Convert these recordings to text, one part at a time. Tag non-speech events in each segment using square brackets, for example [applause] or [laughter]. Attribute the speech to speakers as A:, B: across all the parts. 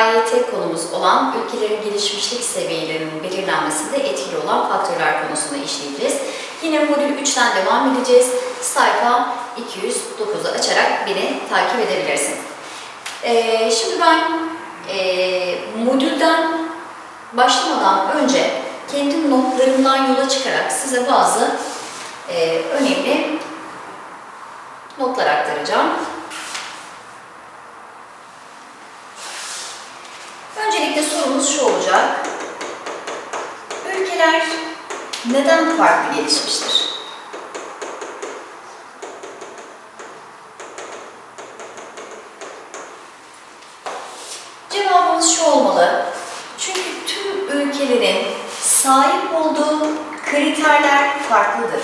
A: AYT konumuz olan ülkelerin gelişmişlik seviyelerinin belirlenmesinde etkili olan faktörler konusunda işleyeceğiz. Yine modül 3'ten devam edeceğiz. Sayfa 209'u açarak beni takip edebilirsiniz. Ee, şimdi ben e, modülden başlamadan önce kendi notlarımdan yola çıkarak size bazı e, önemli notlar aktaracağım. Öncelikle sorumuz şu olacak. Ülkeler neden farklı gelişmiştir? Cevabımız şu olmalı. Çünkü tüm ülkelerin sahip olduğu kriterler farklıdır.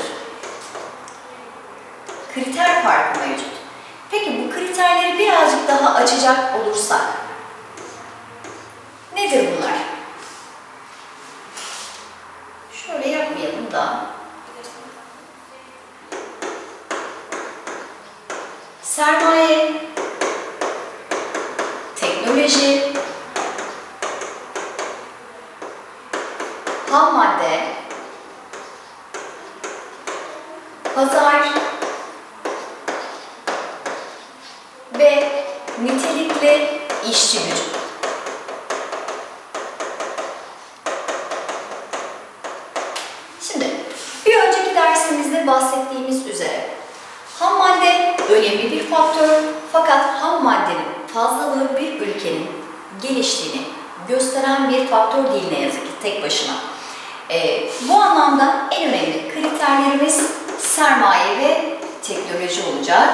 A: Kriter farkı mevcut. Peki bu kriterleri birazcık daha açacak olursak nedir bunlar? Yapmayalım da. Sermaye, teknoloji, ham madde, pazar ve nitelikli işçi gücü. Şimdi bir önceki dersimizde bahsettiğimiz üzere ham madde önemli bir faktör fakat ham maddenin fazlalığı bir ülkenin geliştiğini gösteren bir faktör değil ne yazık ki tek başına. Ee, bu anlamda en önemli kriterlerimiz sermaye ve teknoloji olacak.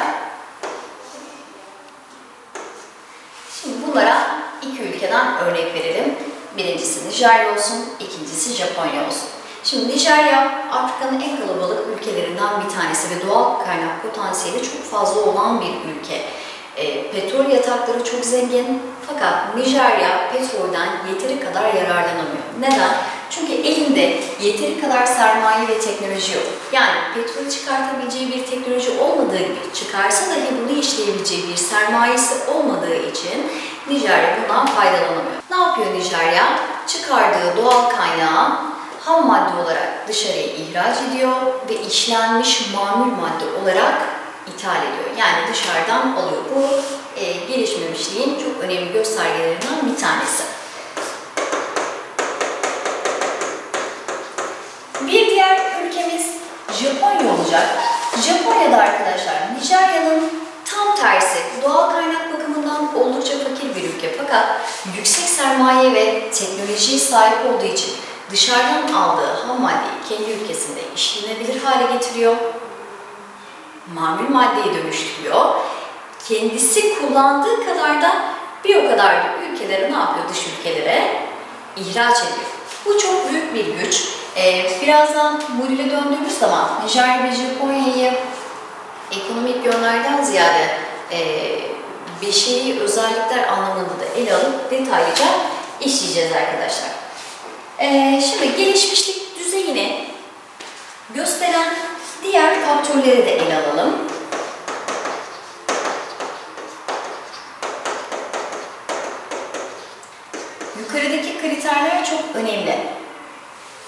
A: Şimdi bunlara iki ülkeden örnek verelim. Birincisi Nijerya olsun, ikincisi Japonya olsun. Şimdi Nijerya Afrika'nın en kalabalık ülkelerinden bir tanesi ve doğal kaynak potansiyeli çok fazla olan bir ülke. E, petrol yatakları çok zengin fakat Nijerya petrolden yeteri kadar yararlanamıyor. Neden? Çünkü elinde yeteri kadar sermaye ve teknoloji yok. Yani petrol çıkartabileceği bir teknoloji olmadığı gibi çıkarsa dahi bunu işleyebileceği bir sermayesi olmadığı için Nijerya bundan faydalanamıyor. Ne yapıyor Nijerya? Çıkardığı doğal kaynağı ham madde olarak dışarıya ihraç ediyor ve işlenmiş mamul madde olarak ithal ediyor. Yani dışarıdan alıyor. Bu e, gelişmemişliğin çok önemli göstergelerinden bir tanesi. Bir diğer ülkemiz Japonya olacak. Japonya'da arkadaşlar Nijerya'nın tam tersi doğal kaynak bakımından oldukça fakir bir ülke fakat yüksek sermaye ve teknolojiye sahip olduğu için dışarıdan aldığı ham maddeyi kendi ülkesinde işlenebilir hale getiriyor. Mamul maddeyi dönüştürüyor. Kendisi kullandığı kadar da bir o kadar da ülkelere ne yapıyor dış ülkelere? ihraç ediyor. Bu çok büyük bir güç. Ee, birazdan modüle döndüğümüz zaman Nijerya ve Japonya'yı ekonomik yönlerden ziyade e, beşeri özellikler anlamında da ele alıp detaylıca işleyeceğiz arkadaşlar. Ee, şimdi gelişmişlik düzeyini gösteren diğer faktörleri de ele alalım. Yukarıdaki kriterler çok önemli.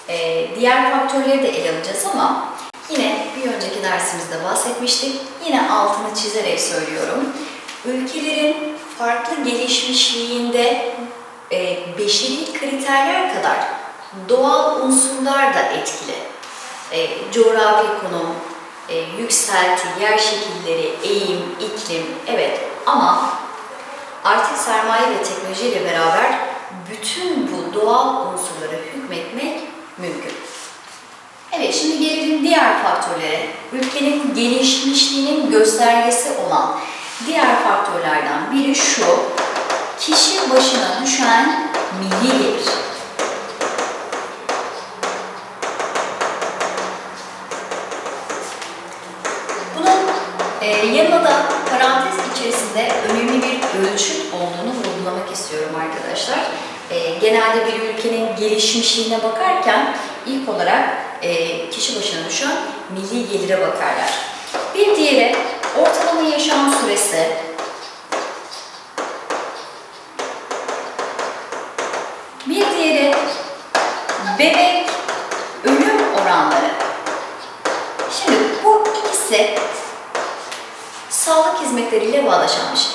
A: Ee, diğer faktörleri de ele alacağız ama yine bir önceki dersimizde bahsetmiştik. Yine altını çizerek söylüyorum. Ülkelerin farklı gelişmişliğinde e, beşeri kriterler kadar doğal unsurlar da etkili. E, coğrafi konum, e, yükselti, yer şekilleri, eğim, iklim, evet ama artık sermaye ve teknolojiyle beraber bütün bu doğal unsurlara hükmetmek mümkün. Evet, şimdi gelelim diğer faktörlere. Ülkenin gelişmişliğinin göstergesi olan diğer faktörlerden biri şu, kişi başına düşen milli gelir. Bunun e, yanına da parantez içerisinde önemli bir ölçüt olduğunu vurgulamak istiyorum arkadaşlar. E, genelde bir ülkenin gelişmişliğine bakarken ilk olarak e, kişi başına düşen milli gelire bakarlar. Bir diğeri ortalama yaşam süresi, oranları. Şimdi bu ikisi sağlık hizmetleriyle bağdaşan bir şey.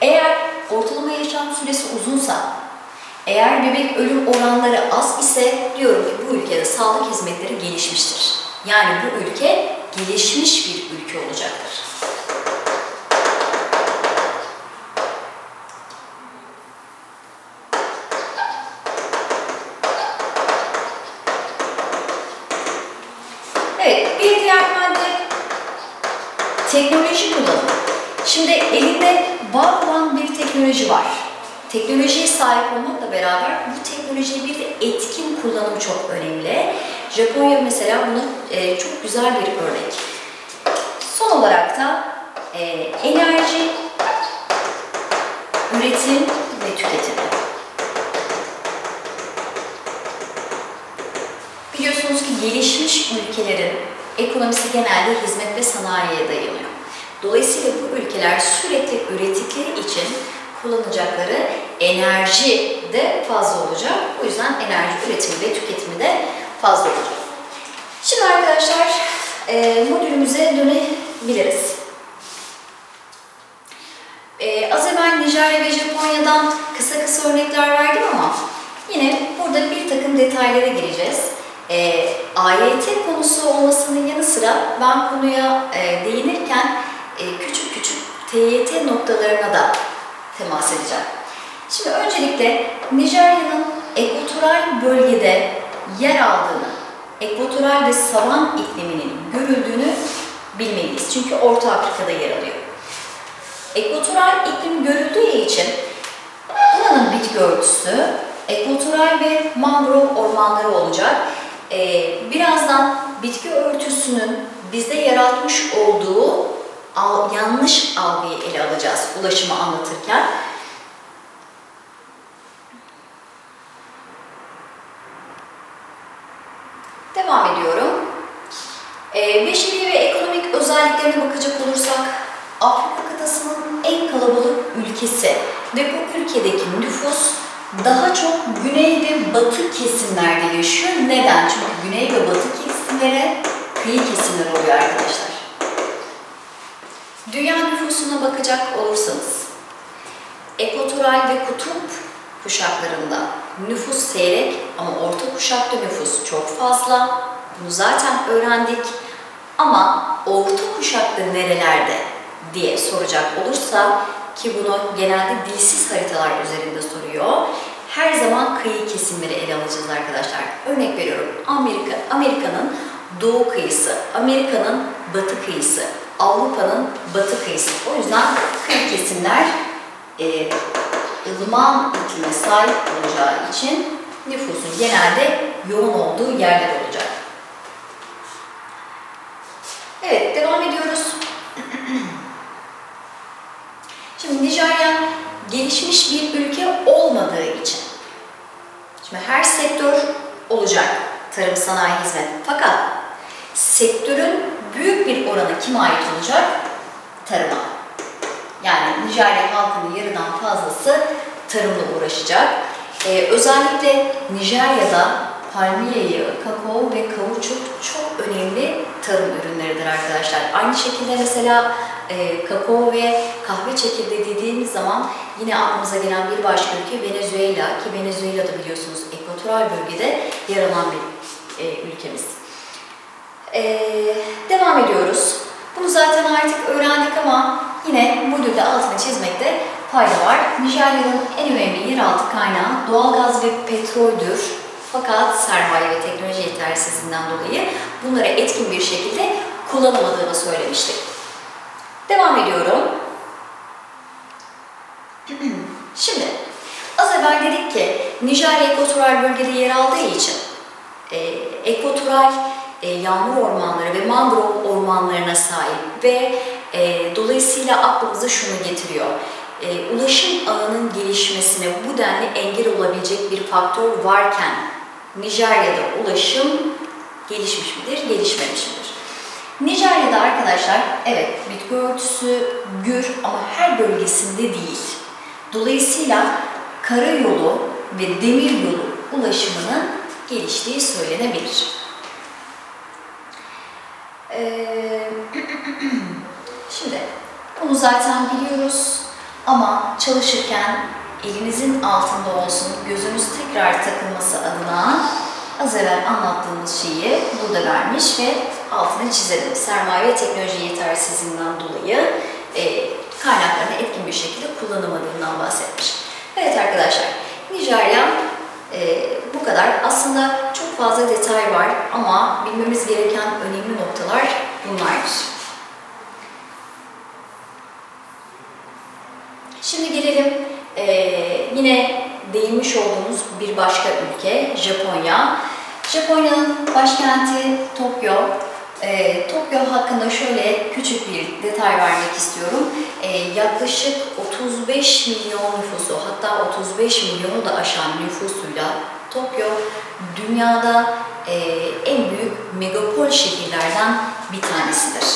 A: Eğer ortalama yaşam süresi uzunsa, eğer bebek ölüm oranları az ise diyorum ki bu ülkede sağlık hizmetleri gelişmiştir. Yani bu ülke gelişmiş bir ülke olacaktır. Evet, bir diğer madde teknoloji kullanımı. Şimdi elinde var olan bir teknoloji var. Teknolojiye sahip olmakla beraber bu teknolojiyi bir de etkin kullanım çok önemli. Japonya mesela bunu e, çok güzel bir örnek. Son olarak da e, enerji, üretim ve tüketim. Biliyorsunuz ki gelişmiş ülkelerin ekonomisi genelde hizmet ve sanayiye dayanıyor. Dolayısıyla bu ülkeler sürekli ürettikleri için kullanacakları enerji de fazla olacak. O yüzden enerji üretimi ve tüketimi de fazla olacak. Şimdi arkadaşlar e, modülümüze dönebiliriz. E, az evvel Nijerya ve Japonya'dan kısa kısa örnekler verdim ama yine burada bir takım detaylara gireceğiz. E, AYT konusu olmasının yanı sıra ben konuya e, değinirken e, küçük küçük TYT noktalarına da temas edeceğim. Şimdi öncelikle Nijerya'nın ekvatoral bölgede yer aldığını, ekvatoral ve savan ikliminin görüldüğünü bilmeliyiz. Çünkü Orta Afrika'da yer alıyor. Ekvatoral iklim görüldüğü için buranın bitki örtüsü ekvatoral ve mangrove ormanları olacak. Ee, birazdan bitki örtüsünün bizde yaratmış olduğu yanlış algıyı ele alacağız ulaşımı anlatırken. Devam ediyorum. Ee, beşeri ve ekonomik özelliklerine bakacak olursak Afrika kıtasının en kalabalık ülkesi ve bu ülkedeki nüfus daha çok güney ve batı kesimlerde yaşıyor. Neden? Çünkü güney ve batı kesimlere kıyı kesimler oluyor arkadaşlar. Dünya nüfusuna bakacak olursanız, ekvatoral ve kutup kuşaklarında nüfus seyrek ama orta kuşakta nüfus çok fazla. Bunu zaten öğrendik. Ama orta kuşakta nerelerde diye soracak olursa ki bunu genelde dilsiz haritalar üzerinde soruyor. Her zaman kıyı kesimleri ele alacağız arkadaşlar. Örnek veriyorum. Amerika, Amerika'nın doğu kıyısı, Amerika'nın batı kıyısı, Avrupa'nın batı kıyısı. O yüzden kıyı kesimler e, ılıman iklime sahip olacağı için nüfusun genelde yoğun olduğu yerler olacak. Evet, devam ediyoruz. [clears throat] Şimdi Nijerya gelişmiş bir ülke olmadığı için şimdi her sektör olacak tarım, sanayi, hizmet. Fakat sektörün büyük bir oranı kime ait olacak? Tarıma. Yani Nijerya halkının yarıdan fazlası tarımla uğraşacak. Ee, özellikle Nijerya'da palmiye kakao ve kauçuk çok önemli tarım ürünleridir arkadaşlar. Aynı şekilde mesela e, kakao ve kahve çekirdeği dediğimiz zaman yine aklımıza gelen bir başka ülke Venezuela ki Venezuela da biliyorsunuz ekvatoral bölgede yer alan bir e, ülkemiz. E, devam ediyoruz. Bunu zaten artık öğrendik ama yine modülde altını çizmekte fayda var. Nijerya'nın en önemli yeraltı kaynağı doğalgaz ve petroldür. Fakat sermaye ve teknoloji yetersizliğinden dolayı bunları etkin bir şekilde kullanamadığını söylemiştik. Devam ediyorum. [clears throat] Şimdi az evvel dedik ki Nijerya ekvatoral bölgede yer aldığı için e, ekvatoral e, yağmur ormanları ve mangrove ormanlarına sahip ve e, dolayısıyla aklımıza şunu getiriyor. E, ulaşım ağının gelişmesine bu denli engel olabilecek bir faktör varken Nijerya'da ulaşım gelişmiş midir, gelişmemiş midir? Nijerya'da arkadaşlar evet bitki örtüsü gür ama her bölgesinde değil. Dolayısıyla karayolu ve demir yolu ulaşımının geliştiği söylenebilir. [clears throat] Şimdi bunu zaten biliyoruz ama çalışırken elinizin altında olsun, gözünüz tekrar takılması adına az evvel anlattığımız şeyi burada vermiş ve altını çizelim. Sermaye ve teknoloji yetersizliğinden dolayı e, kaynaklarını etkin bir şekilde kullanamadığından bahsetmiş. Evet arkadaşlar, Nijerya e, bu kadar. Aslında fazla detay var ama bilmemiz gereken önemli noktalar bunlardır. Şimdi gelelim eee, yine değinmiş olduğumuz bir başka ülke Japonya. Japonya'nın başkenti Tokyo. Eee, Tokyo hakkında şöyle küçük bir detay vermek istiyorum. Eee, yaklaşık 35 milyon nüfusu hatta 35 milyonu da aşan nüfusuyla Tokyo dünyada eee, en büyük megapol şehirlerden bir tanesidir.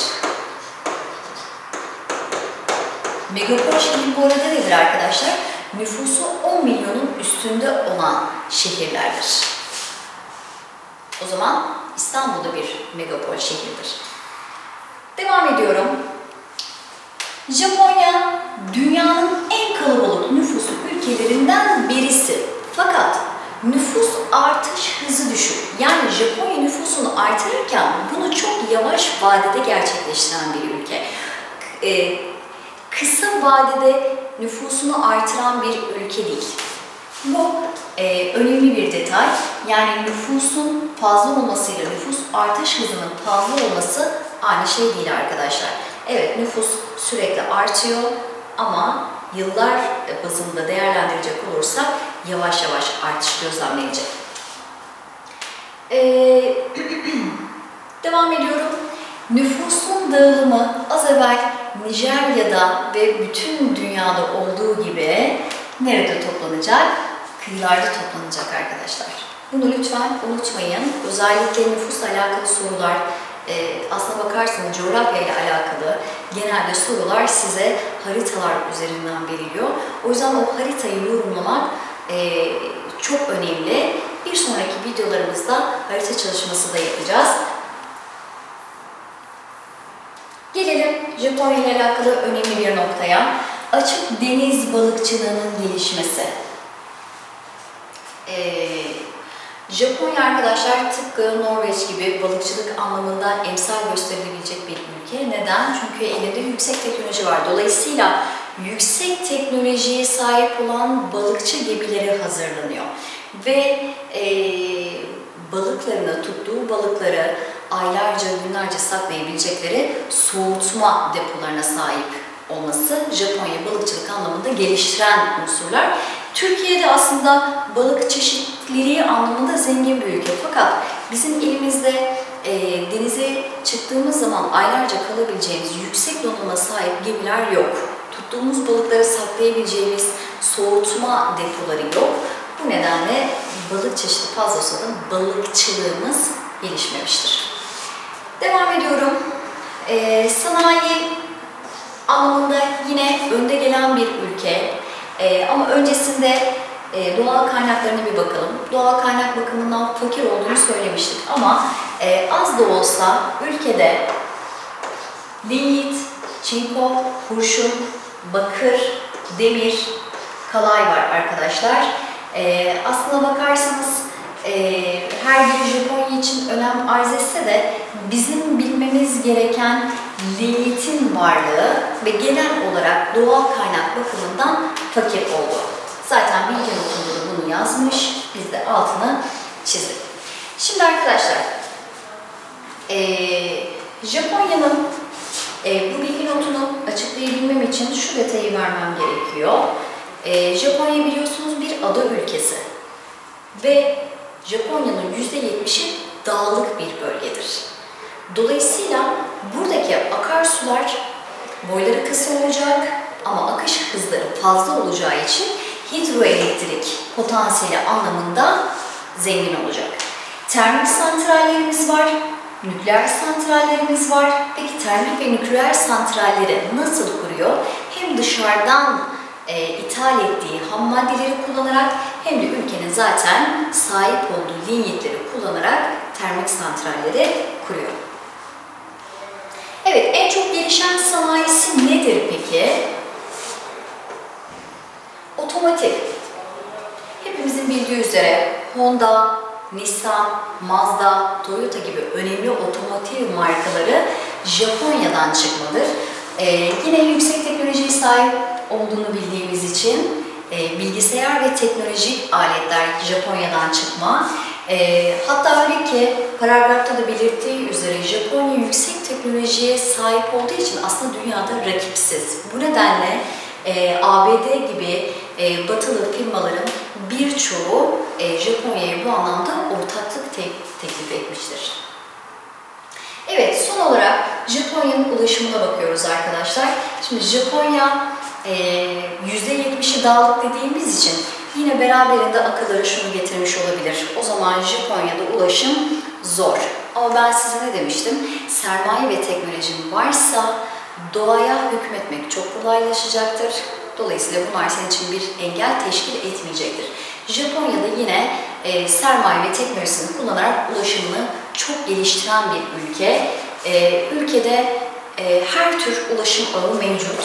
A: Megapol şehir bu arada nedir arkadaşlar? Nüfusu 10 milyonun üstünde olan şehirlerdir. O zaman İstanbul'da bir megapol şehirdir. Devam ediyorum. Japonya dünyanın en kalabalık nüfuslu ülkelerinden birisi. Fakat nüfus artış hızı düşük. Yani Japonya nüfusunu artırırken bunu çok yavaş vadede gerçekleştiren bir ülke. Ee, kısa vadede nüfusunu artıran bir ülke değil. Bu e, önemli bir detay. Yani nüfusun fazla olmasıyla nüfus artış hızının fazla olması aynı şey değil arkadaşlar. Evet nüfus sürekli artıyor ama yıllar bazında değerlendirecek olursak yavaş yavaş artış gözlemlenecek. Ee, [clears throat] devam ediyorum. Nüfusun dağılımı az evvel Nijerya'da ve bütün dünyada olduğu gibi nerede toplanacak? Kıyılarda toplanacak arkadaşlar. Bunu lütfen unutmayın. Özellikle nüfusla alakalı sorular, e, aslına bakarsanız coğrafya ile alakalı genelde sorular size haritalar üzerinden veriliyor. O yüzden o haritayı yorumlamak e, çok önemli. Bir sonraki videolarımızda harita çalışması da yapacağız. Gelelim Japonya ile alakalı önemli bir noktaya. Açık deniz balıkçılığının gelişmesi. Ee, Japonya arkadaşlar tıpkı Norveç gibi balıkçılık anlamında emsal gösterilebilecek bir ülke. Neden? Çünkü elinde yüksek teknoloji var. Dolayısıyla yüksek teknolojiye sahip olan balıkçı gemileri hazırlanıyor. Ve ee, balıklarını, tuttuğu balıkları aylarca, günlerce saklayabilecekleri soğutma depolarına sahip olması Japonya balıkçılık anlamında geliştiren unsurlar. Türkiye'de aslında balık çeşitliliği anlamında zengin bir ülke. Fakat bizim elimizde e, denize çıktığımız zaman aylarca kalabileceğimiz yüksek donanıma sahip gemiler yok. Tuttuğumuz balıkları saklayabileceğimiz soğutma depoları yok. Bu nedenle balık çeşidi fazla olsa da balıkçılığımız gelişmemiştir. Devam ediyorum. Ee, sanayi anlamında yine önde gelen bir ülke. Ee, ama öncesinde e, doğal kaynaklarına bir bakalım. Doğal kaynak bakımından fakir olduğunu söylemiştik ama e, az da olsa ülkede lignit, çinko, kurşun, bakır, demir, kalay var arkadaşlar. E, aslına bakarsanız e, her bir Japonya için önem arz etse de bizim bilmemiz gereken lignitin varlığı ve genel olarak doğal kaynak bakımından fakir oldu. Zaten bilgi notunda da bunu yazmış. Biz de altını çizdik. Şimdi arkadaşlar, e, Japonya'nın e, bu bilgi notunu açıklayabilmem için şu detayı vermem gerekiyor. E, Japonya biliyorsunuz bir ada ülkesi ve Japonya'nın %70'i dağlık bir bölgedir. Dolayısıyla buradaki akarsular boyları kısa olacak ama akış hızları fazla olacağı için hidroelektrik potansiyeli anlamında zengin olacak. Termik santrallerimiz var, nükleer santrallerimiz var. Peki termik ve nükleer santralleri nasıl kuruyor? Hem dışarıdan e, ithal ettiği ham maddeleri kullanarak hem de ülkenin zaten sahip olduğu linyitleri kullanarak termik santralleri kuruyor. Gelişen sanayisi nedir peki? Otomotiv. Hepimizin bildiği üzere Honda, Nissan, Mazda, Toyota gibi önemli otomotiv markaları Japonya'dan çıkmadır. Ee, yine yüksek teknolojiye sahip olduğunu bildiğimiz için e, bilgisayar ve teknolojik aletler Japonya'dan çıkma. E, hatta öyle ki paragrafta da belirttiği üzere Japonya yüksek teknolojiye sahip olduğu için aslında dünyada rakipsiz. Bu nedenle e, ABD gibi e, batılı firmaların birçoğu e, Japonya'ya bu anlamda ortaklık te- teklif etmiştir. Evet, son olarak Japonya'nın ulaşımına bakıyoruz arkadaşlar. Şimdi Japonya e, %70'i dağlık dediğimiz için yine beraberinde akılları şunu getirmiş olabilir. O zaman Japonya'da ulaşım zor. Ama ben size ne demiştim? Sermaye ve teknolojin varsa doğaya hükmetmek çok kolaylaşacaktır. Dolayısıyla bunlar senin için bir engel teşkil etmeyecektir. Japonya'da yine e, sermaye ve teknolojisini kullanarak ulaşımını çok geliştiren bir ülke. E, ülkede e, her tür ulaşım ağı mevcut.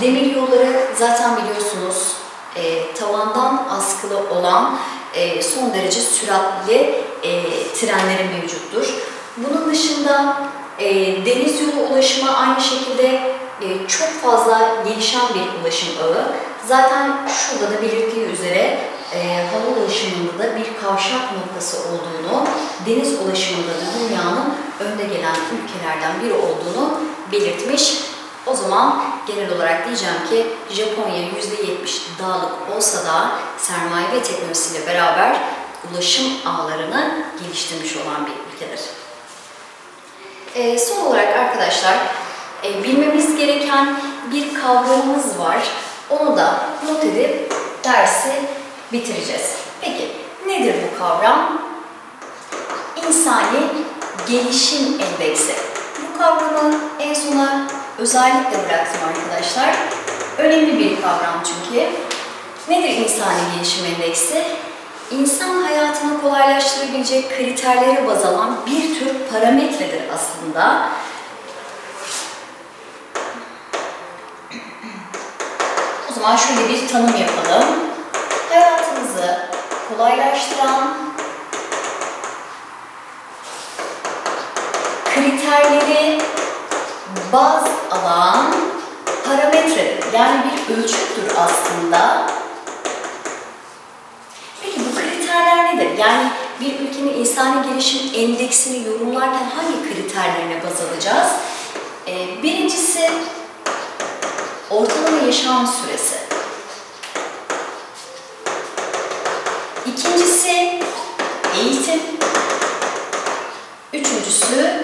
A: Demir yolları zaten biliyorsunuz e, tavandan askılı olan e, son derece süratli e, trenleri mevcuttur. Bunun dışında e, deniz yolu ulaşımı aynı şekilde e, çok fazla gelişen bir ulaşım ağı. Zaten şurada da belirttiği üzere e, hava ulaşımında da bir kavşak noktası olduğunu, deniz ulaşımında da dünyanın önde gelen ülkelerden biri olduğunu belirtmiş. O zaman genel olarak diyeceğim ki Japonya %70 dağlık olsa da sermaye ve teknolojisiyle beraber ulaşım ağlarını geliştirmiş olan bir ülkedir. E, son olarak arkadaşlar e, bilmemiz gereken bir kavramımız var. Onu da not edip dersi bitireceğiz. Peki nedir bu kavram? İnsani Gelişim Endeksi. Bu kavramı en sona özellikle bıraktım arkadaşlar. Önemli bir kavram çünkü. Nedir insani gelişim endeksi? İnsan hayatını kolaylaştırabilecek kriterlere baz alan bir tür parametredir aslında. O zaman şöyle bir tanım yapalım. Hayatımızı kolaylaştıran kriterleri baz alan parametredir. Yani bir ölçüttür aslında. Peki bu kriterler nedir? Yani bir ülkenin insani gelişim endeksini yorumlarken hangi kriterlerine baz alacağız? Ee, birincisi ortalama yaşam süresi. İkincisi eğitim. Üçüncüsü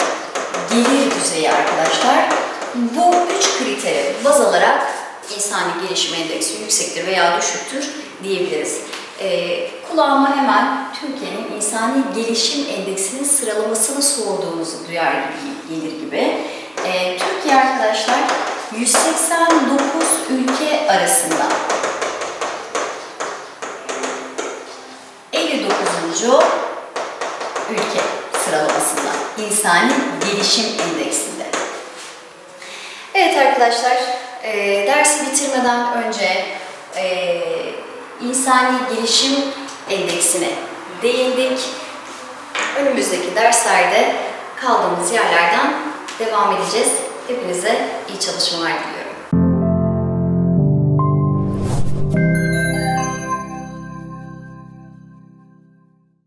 A: gelir düzeyi arkadaşlar. Bu üç kriteri baz alarak insani gelişim endeksi yüksektir veya düşüktür diyebiliriz. Ee, kulağıma hemen Türkiye'nin insani gelişim endeksinin sıralamasını sorduğumuzu duyar gibi gelir gibi. Ee, Türkiye arkadaşlar 189 ülke arasında 59. ülke sıralamasında insani gelişim endeksinde. Evet arkadaşlar, e, dersi bitirmeden önce e, insani gelişim endeksine değindik. Önümüzdeki derslerde kaldığımız yerlerden devam edeceğiz. Hepinize iyi çalışmalar diliyorum.